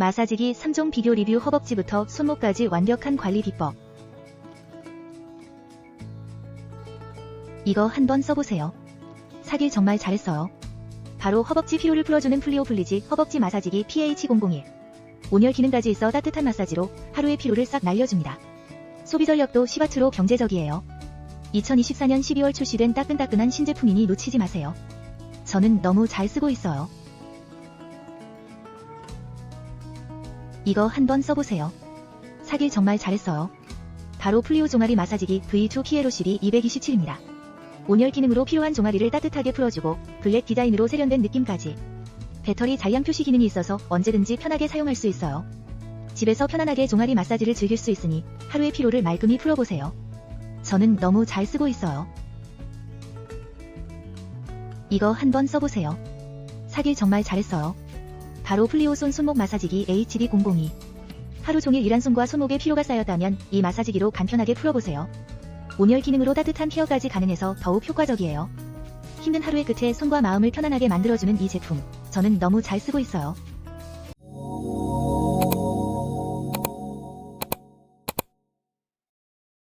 마사지기 3종 비교 리뷰 허벅지부터 손목까지 완벽한 관리 비법. 이거 한번 써보세요. 사길 정말 잘했어요. 바로 허벅지 피로를 풀어주는 플리오 플리지 허벅지 마사지기 PH001. 온열 기능까지 있어 따뜻한 마사지로 하루의 피로를 싹 날려줍니다. 소비 전력도 10와트로 경제적이에요. 2024년 12월 출시된 따끈따끈한 신제품이니 놓치지 마세요. 저는 너무 잘 쓰고 있어요. 이거 한번 써보세요. 사길 정말 잘했어요. 바로 플리오 종아리 마사지기 V2 키에로 시리 227입니다. 온열 기능으로 필요한 종아리를 따뜻하게 풀어주고 블랙 디자인으로 세련된 느낌까지. 배터리 잔량 표시 기능이 있어서 언제든지 편하게 사용할 수 있어요. 집에서 편안하게 종아리 마사지를 즐길 수 있으니 하루의 피로를 말끔히 풀어보세요. 저는 너무 잘 쓰고 있어요. 이거 한번 써보세요. 사길 정말 잘했어요. 바로 플리오손 손목 마사지기 HD002. 하루 종일 일한 손과 손목에 피로가 쌓였다면 이 마사지기로 간편하게 풀어보세요. 온열 기능으로 따뜻한 케어까지 가능해서 더욱 효과적이에요. 힘든 하루의 끝에 손과 마음을 편안하게 만들어주는 이 제품. 저는 너무 잘 쓰고 있어요.